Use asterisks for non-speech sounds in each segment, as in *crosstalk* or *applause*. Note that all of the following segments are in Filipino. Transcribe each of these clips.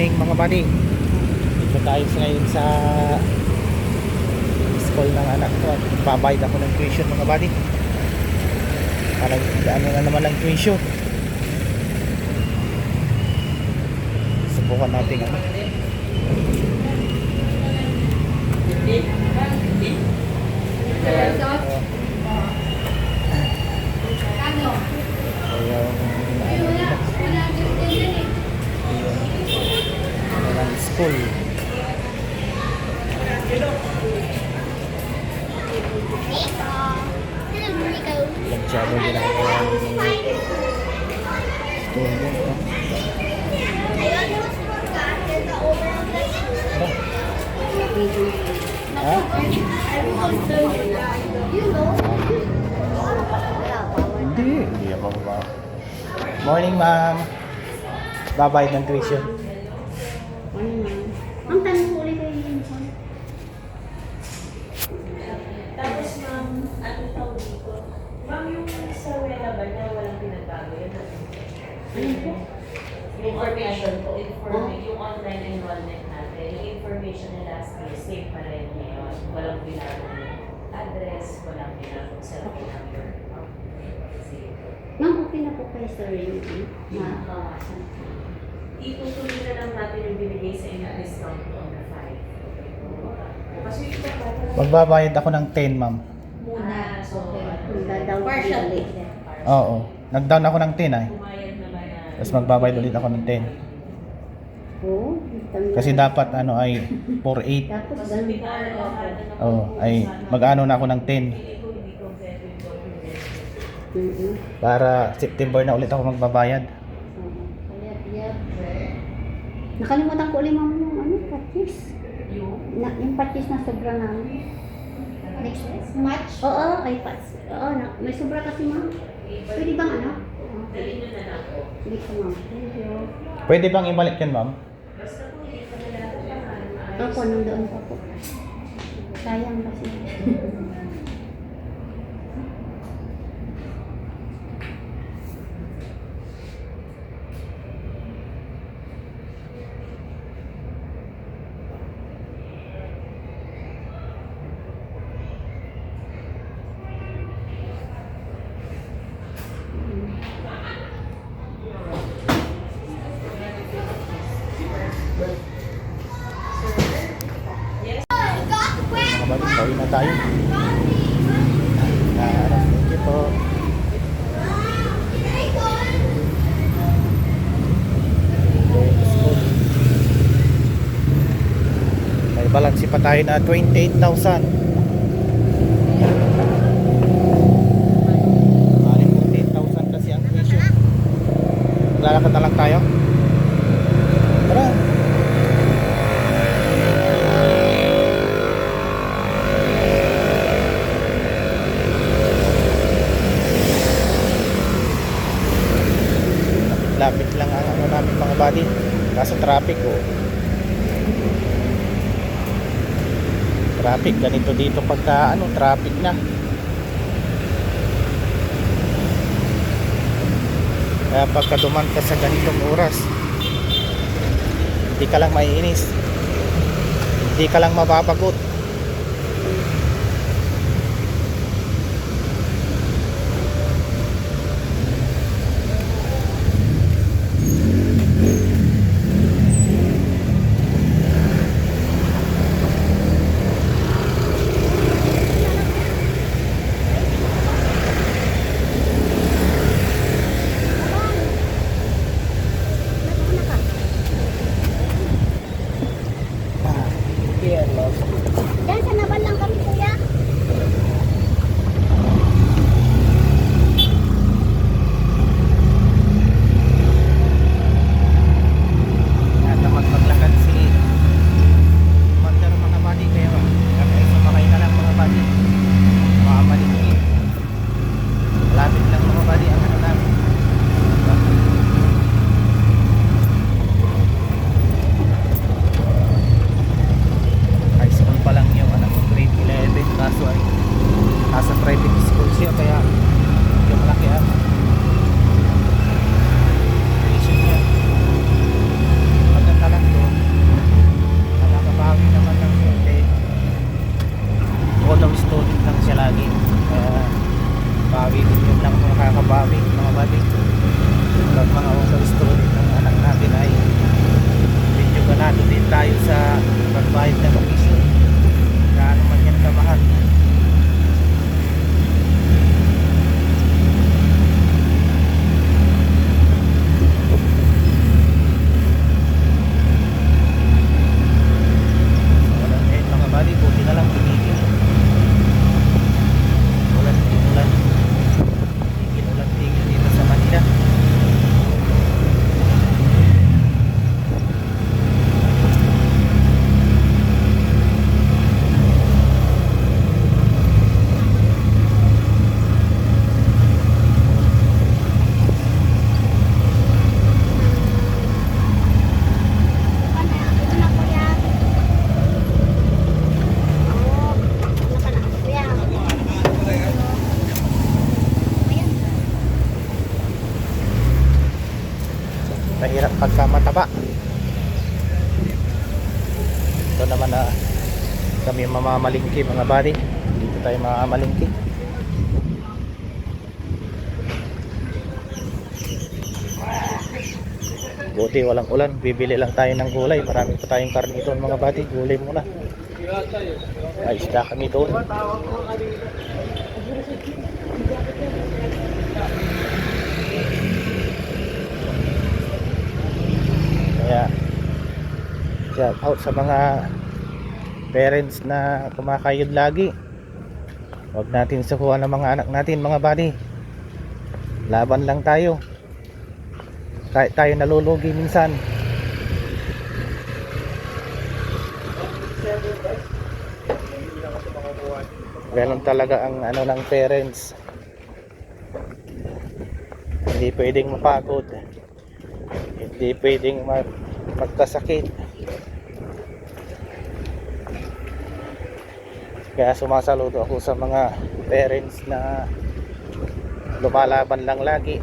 morning mga buddy. Dito tayo sa ngayon sa school ng anak ko. At babayad ako ng tuition mga buddy. Parang ano na naman ang tuition. Subukan natin ano? Kaya ng school Nagtsaba ginagawa ng mga student no? Ha? Hindi, hindi ako ba. Morning ma'am. Babayad ng tuition. Ang tanong ko ulit kayo yun. Tapos ma'am, ano tawag dito? Ma'am, yung sa wela ba na walang pinagbago yun? Ano po? Yung information po, informa- yung online enrollment natin, yung information na last year, same pa rin ngayon. Walang binago address, walang binago cellphone number. Kasi, Ma'am, okay na po kayo sa rin. Makawasan. itutuloy na lang natin yung binigay sa inyo discount on the 5. Kasi iba pa Magbabayad ako ng 10 ma'am. muna, so, Magdadaw partial ulit. Oo. Nag-down ako ng 10 ay. Na. Tapos magbabayad ulit ako ng 10. Oo. Kasi dapat ano ay 4.8. Tapos ganun Oo, ay mag-ano na ako ng 10 Hindi ko hindi kompleto yung document. Mm-mm. para September na ulit ako magbabayad. Nakalimutan ko ulit yung ano, patches. Yung Na, yung patches na sobra namin. Next match. Oo, ay patch. Oo, na, may sobra kasi ma'am. Pwede bang ano? Dali nyo na lang po. Ma'am. Thank you. Pwede bang ibalik yun ma'am? Basta po hindi pa nalalaman. Ako, nandoon pa po. Sayang kasi. *laughs* Buddy, pauwi na tayo. Ah, thank you po. May balance pa tayo na 28,000. Bali 48,000 kasi ang tuition. Maglalakad na lang tayo. Tara. Lapit lang ang ano buddy. Kaso traffic oh. Traffic ganito dito pagka ano traffic na. Kaya pagka duman ka sa ganitong oras, hindi ka lang maiinis. Hindi ka lang mababagot. sa private school siya kaya yung malaki ah column student lang siya lagi. Uh, bawi yun lang nakakabawi mga buddy at mga column ng anak natin ay medyo ganado din tayo sa pagbayad ng pagka mataba. Ito naman na kami mamamalingki mga bali. Dito tayo mamamalingki. Buti walang ulan. Bibili lang tayo ng gulay. Marami pa tayong karne doon mga bati. Gulay muna. Ay, isda kami doon. Kaya shout out sa mga parents na kumakayod lagi. Huwag natin sukuhan ng mga anak natin, mga buddy. Laban lang tayo. Kahit tayo nalulugi minsan. Ganon talaga ang ano ng parents. Hindi pwedeng mapagod. Hindi pwedeng mag magkasakit. Kaya sumasaludo ako sa mga parents na lumalaban lang lagi.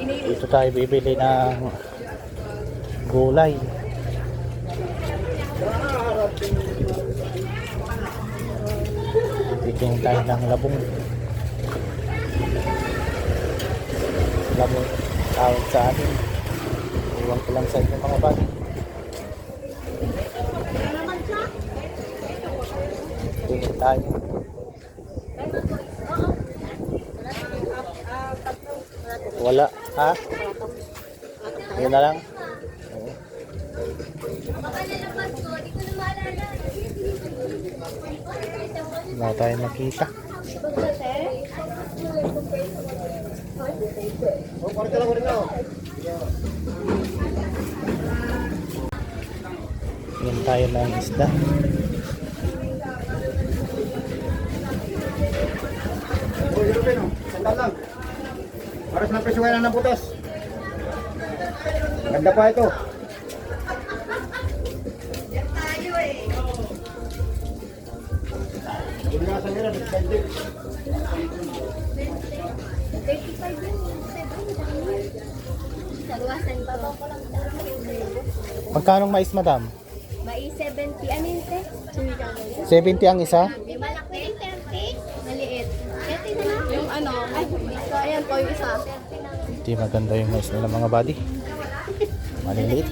Dito tayo bibili ng gulay. Titingin tayo ng labong. Labong tawag sa atin. Iwan ko lang sa inyo mga bata. Tingin tayo. Wala. Ha? Yun na lang. Wala tayo makita. Yan tayo ng isda. Para sa presyo kaya ng butas. Ganda pa ito. Hindi nga sa nila, nagsadik. 35 yun. Sa luwasan pa ba ko lang Magkano mais madam? Mai 70. Ano yun, te? 70 ang isa? May malaki. 30. Maliit. 30 na lang. Yung ano, ay, ayan po yung isa. Hindi maganda yung mais nila mga buddy. Maliliit.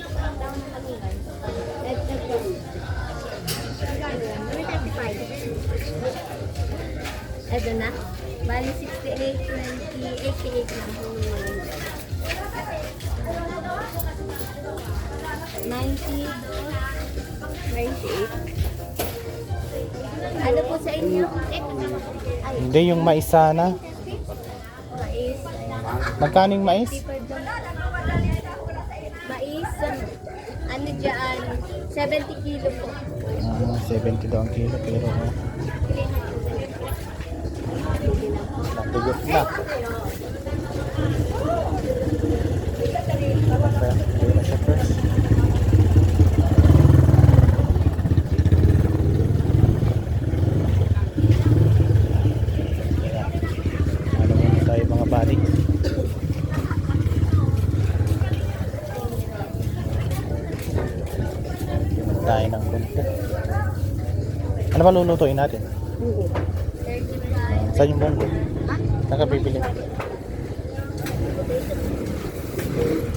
Ito na. Bali 68, 20, 88 lang. 90, 98. Ano po sa inyo? Ay, Hindi yung mais sana. mais. Magkano yung mais? Mais, ano dyan, 70 kilo po. Ah, 70 daw ang kilo pero uh, nabigot na. Kaya, hindi na siya first. Kaya, ano muna tayo ng konti. Ano ba lulutuin natin? Saan yung munggo? Ha? Saan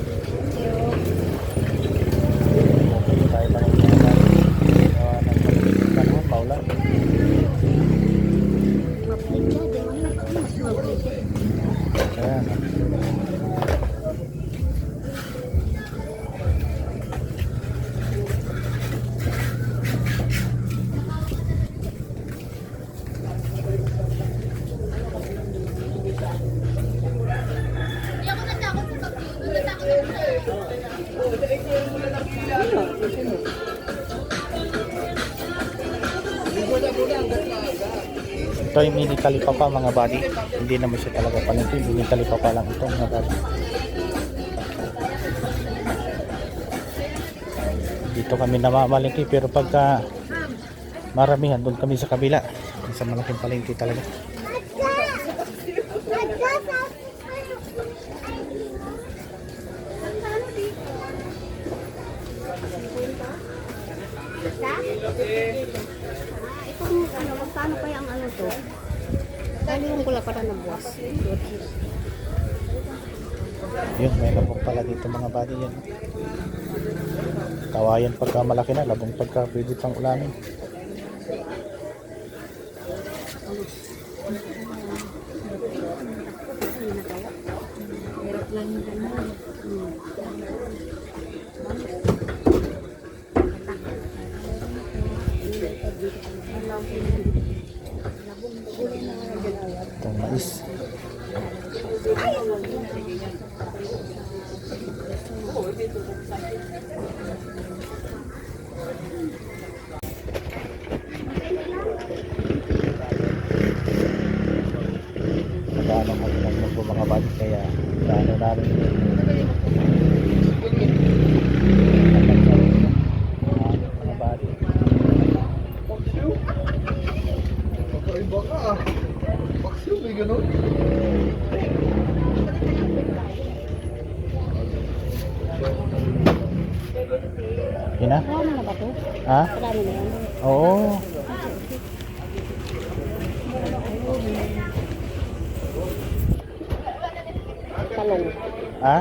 Ito yung mini talipapa mga buddy. Hindi naman siya talaga palengke. Mini talipapa lang ito mga buddy. Dito kami namamalengke pero pagka maramihan doon kami sa kabila. Sa malaking palengke talaga. Ah, itong ano, magkano kaya ang ano to? Dali ko lang para nabuwas. Yun, may labong pala dito mga buddy yan. Kawayan pagka malaki na, labong pagka pwede pang ulamin. Yung ganun. Itong mais. Nagaano kami ng munggo mga buddy kaya gaano namin mga buddy. Paksiw. Kakaiba ka ah. Paksiw, may ganun. Yun na? Wala na ba? Ha? Wala na yan. Oo. Talong. Ha?